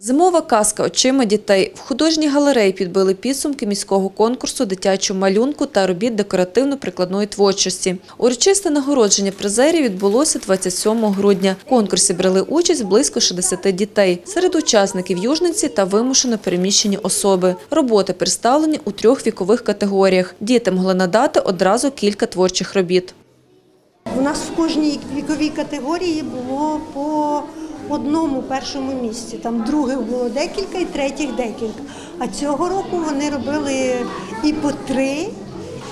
Зимова казка очима дітей. В художній галереї підбили підсумки міського конкурсу дитячого малюнку та робіт декоративно-прикладної творчості. Урочисте нагородження призерів відбулося 27 грудня. В конкурсі брали участь близько 60 дітей. Серед учасників южниці та вимушено переміщені особи. Роботи представлені у трьох вікових категоріях. Діти могли надати одразу кілька творчих робіт. У нас в кожній віковій категорії було по одному першому місці. Там других було декілька і третіх декілька. А цього року вони робили і по три,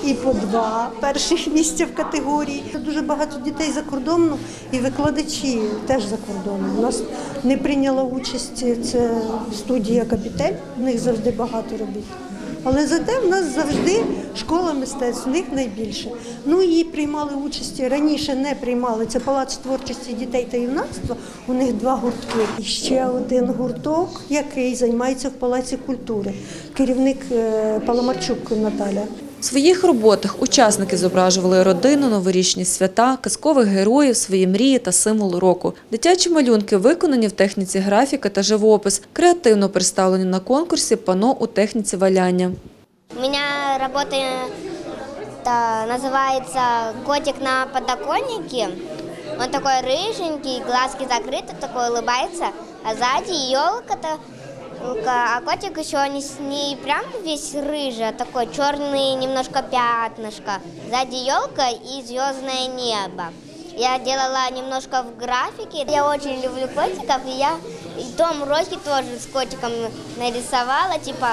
і по два перших місця в категорії. Дуже багато дітей за кордоном і викладачі теж за кордоном. У нас не прийняла участь це студія Капітель, в них завжди багато робіт. Але зате в нас завжди школа мистецтв, в них найбільше. Ну і приймали участь раніше не приймали. Це палац творчості дітей та юнацтва. У них два гуртки. І ще один гурток, який займається в палаці культури. Керівник е, Паламарчук Наталя. В своїх роботах учасники зображували родину, новорічні свята, казкових героїв, свої мрії та символ року. Дитячі малюнки виконані в техніці графіка та живопис, креативно представлені на конкурсі пано у техніці валяння. У меня работа это называется «Котик на подоконнике». Он такой рыженький, глазки закрыты, такой улыбается, а сзади елка-то, а котик еще не, не прям весь рыжий, а такой черный немножко пятнышко. Сзади елка и звездное небо. Я делала немножко в графике. Я очень люблю котиков, и я и в том уроке тоже с котиком нарисовала, типа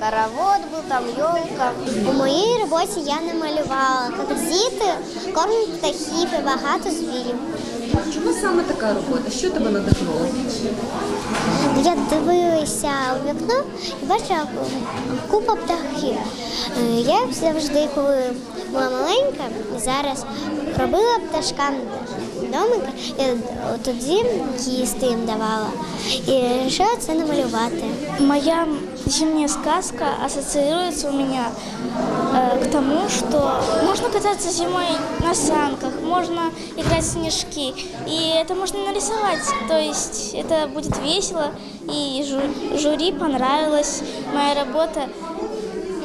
каравод был, там елка. У моїй роботі я намалювала, як діти кормять птахів і багато звірів. Чому саме така робота? Що тебе надихнуло? Я дивилася у вікно і бачила купа птахів. Е, Я завжди, коли була маленька, зараз робила пташкам домики, і тоді їсти їм давала. І вирішила це намалювати. Моя зимняя сказка ассоциируется у меня э, к тому, что можно кататься зимой на санках, можно играть в снежки, и это можно нарисовать. То есть это будет весело, и жю- жюри понравилась моя работа.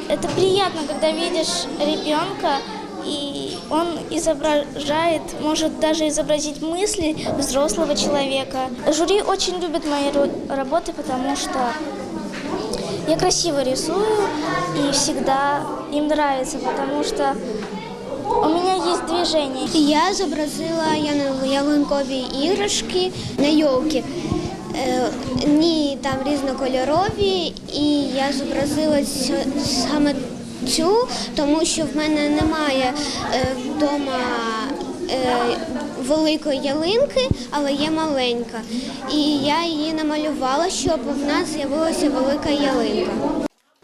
Это приятно, когда видишь ребенка, и он изображает, может даже изобразить мысли взрослого человека. Жюри очень любит мои работы, потому что я красиво рисую, и всегда им нравится, потому что у меня есть движение. Я зобразила яно- ялинкові іграшки на йолки. Е, Ні, там різнокольорові, і я зобразила саме цю, тому що в мене немає е, вдома е, великої ялинки, але є маленька. І я її намалювала, щоб в нас з'явилася велика ялинка.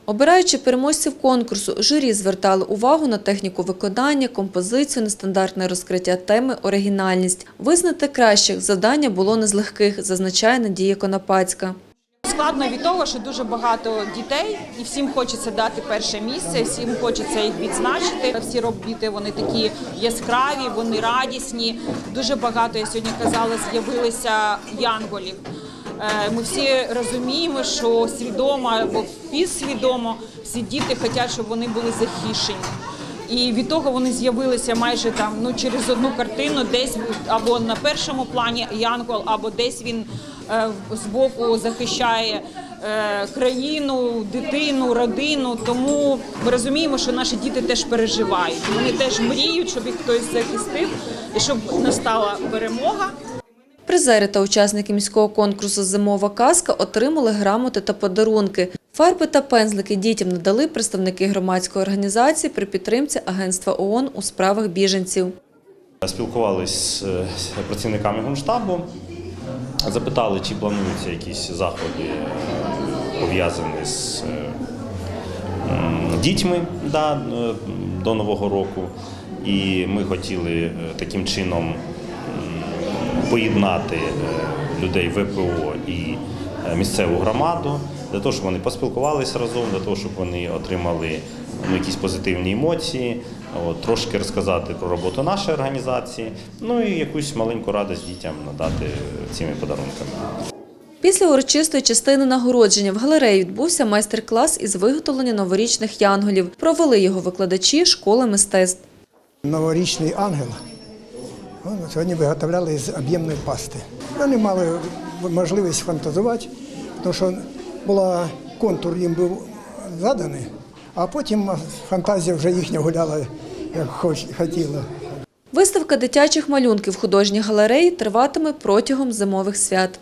Обираючи переможців конкурсу, журі звертали увагу на техніку виконання, композицію, нестандартне розкриття теми, оригінальність. Визнати кращих завдання було не з легких, зазначає Надія Конопацька. Складно від того, що дуже багато дітей, і всім хочеться дати перше місце, всім хочеться їх відзначити. Всі робіти вони такі яскраві, вони радісні. Дуже багато я сьогодні казала, з'явилися янголів. Е, Ми всі розуміємо, що свідомо або підсвідомо всі діти хочуть, щоб вони були захищені. І від того вони з'явилися майже там ну через одну картину, десь або на першому плані Янгол, або десь він е, збоку захищає е, країну, дитину, родину. Тому ми розуміємо, що наші діти теж переживають. Вони теж мріють, щоб їх хтось захистив і щоб настала перемога. Призери та учасники міського конкурсу Зимова казка отримали грамоти та подарунки. Фарби та пензлики дітям надали представники громадської організації при підтримці Агентства ООН у справах біженців. Спілкувалися з працівниками генштабу, запитали, чи плануються якісь заходи пов'язані з е, дітьми да, е, до Нового року. І ми хотіли е, таким чином поєднати людей ВПО і місцеву громаду, для того, щоб вони поспілкувалися разом, для того, щоб вони отримали ну, якісь позитивні емоції, от, трошки розказати про роботу нашої організації, ну і якусь маленьку радість дітям надати цими подарунками. Після урочистої частини нагородження в галереї відбувся майстер-клас із виготовлення новорічних янголів. Провели його викладачі школи мистецтв. Новорічний ангел. Сьогодні виготовляли з об'ємної пасти. Вони мали можливість фантазувати, тому що була контур їм був заданий, а потім фантазія вже їхня гуляла, як хоч- хотіла. Виставка дитячих малюнків художній галереї триватиме протягом зимових свят.